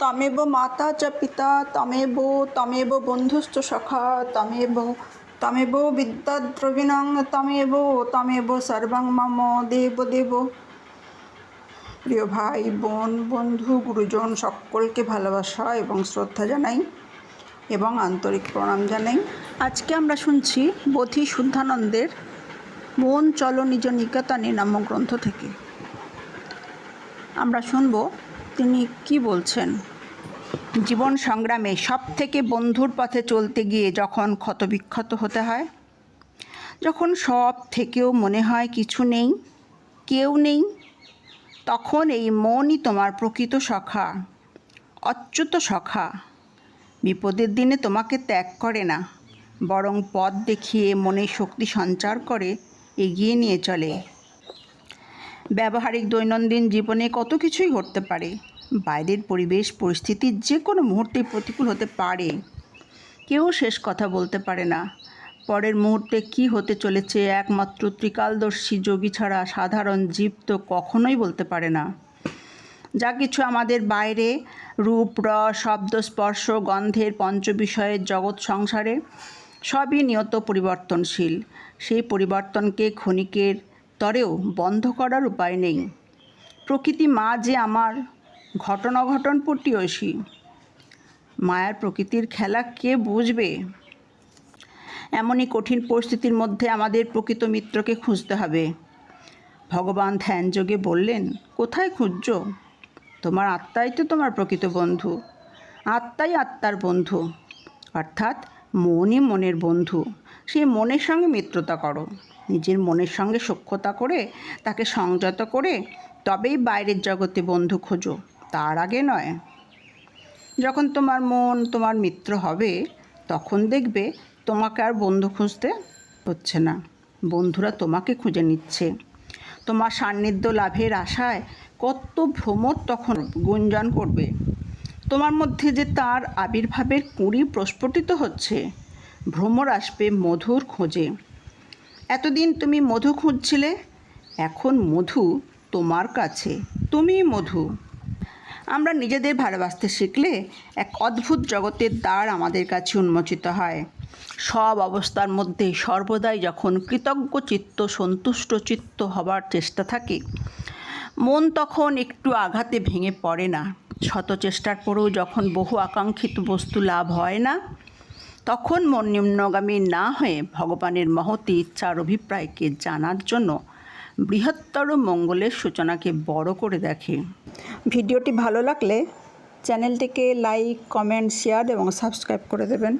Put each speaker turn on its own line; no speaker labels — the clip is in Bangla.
তমেব মাতা চ পিতা, তমেব তমেব বন্ধুশ্চ সখা, তমেব তমেব বিদ্যাদ্রবিণং, তমেব তমেব সর্বং মম দেব দেব। প্রিয় ভাই, বোন, বন্ধু, গুরুজন, সকলকে ভালোবাসা এবং শ্রদ্ধা জানাই এবং আন্তরিক প্রণাম জানাই। আজকে আমরা শুনছি বোধি শুদ্ধানন্দের মন চলো নিজ নিকেতনে নামক গ্রন্থ থেকে। আমরা শুনব তিনি কি বলছেন? জীবন সংগ্রামে সব থেকে বন্ধুর পথে চলতে গিয়ে যখন ক্ষতবিক্ষত হতে হয়, যখন সব থেকেও মনে হয় কিছু নেই, কেউ নেই, তখন এই মনই তোমার প্রকৃত সখা, অচ্যুত সখা। বিপদের দিনে তোমাকে ত্যাগ করে না, বরং পথ দেখিয়ে মনে শক্তি সঞ্চার করে এগিয়ে নিয়ে চলে। ব্যবহারিক দৈনন্দিন জীবনে কত কিছুই ঘটতে পারে। বাইরের পরিবেশ, পরিস্থিতি যে কোনো মুহূর্তেই প্রতিকূল হতে পারে। কেউ শেষ কথা বলতে পারে না। পরের মুহূর্তে কি হতে চলেছে একমাত্র ত্রিকালদর্শী যোগী ছাড়া সাধারণ জীব তো কখনোই বলতে পারে না। যা কিছু আমাদের বাইরে, রূপ, রস, শব্দ, স্পর্শ, গন্ধের পঞ্চবিষয়ের জগৎ সংসারে, সবই নিয়ত পরিবর্তনশীল। সেই পরিবর্তনকে ক্ষণিকের তরেও বন্ধ করার উপায় নেই। প্রকৃতি মা যে আমার ঘটন অঘটন পট্টিয়সী মায়ার প্রকৃতির খেলা কে বুঝবে? এমনই কঠিন পরিস্থিতির মধ্যে আমাদের প্রকৃত মিত্রকে খুঁজতে হবে। ভগবান ধ্যানযোগে বললেন, কোথায় খুঁজছ? তোমার আত্মাই তো তোমার প্রকৃত বন্ধু। আত্মাই আত্মার বন্ধু। অর্থাৎ মনই মনের বন্ধু। সে মনের সঙ্গে মিত্রতা করো। নিজের মনের সঙ্গে সখ্যতা করে, তাকে সংযত করে, তবেই বাইরের জগতে বন্ধু খোঁজো। তার আগে নয়। যখন তোমার মন তোমার মিত্র হবে, তখন দেখবে তোমাকে আর বন্ধু খুঁজতে হচ্ছে না। বন্ধুরা তোমাকে খুঁজে নিচ্ছে। তোমার সান্নিধ্য লাভের আশায় কত ভ্রমর তখন গুঞ্জন করবে। তোমার মধ্যে যে তার আবির্ভাবের কুঁড়ি প্রস্ফুটিত হচ্ছে, ভ্রমর আসবে মধুর খোঁজে। এতদিন তুমি মধু খুঁজছিলে, এখন মধু তোমার কাছে। তুমিই মধু। আমরা নিজেদের ভালোবাসতে শিখলে এক অদ্ভুত জগতের দ্বার আমাদের কাছে উন্মোচিত হয়। সব অবস্থার মধ্যে সর্বদাই যখন কৃতজ্ঞ চিত্ত সন্তুষ্ট চিত্ত হবার চেষ্টা থাকে, মন তখন একটু আঘাতে ভেঙে পড়ে না। শত চেষ্টার পরেও যখন বহু আকাঙ্ক্ষিত বস্তু লাভ হয় না, তখন মন নিম্নগামী না হয়ে ভগবানের মহতি ইচ্ছার অভিপ্রায়কে জানার জন্য বৃহত্তর মঙ্গলের সূচনাকে বড় করে দেখে। ভিডিওটি ভালো লাগলে চ্যানেলটিকে লাইক, কমেন্ট, শেয়ার এবং সাবস্ক্রাইব করে দেবেন।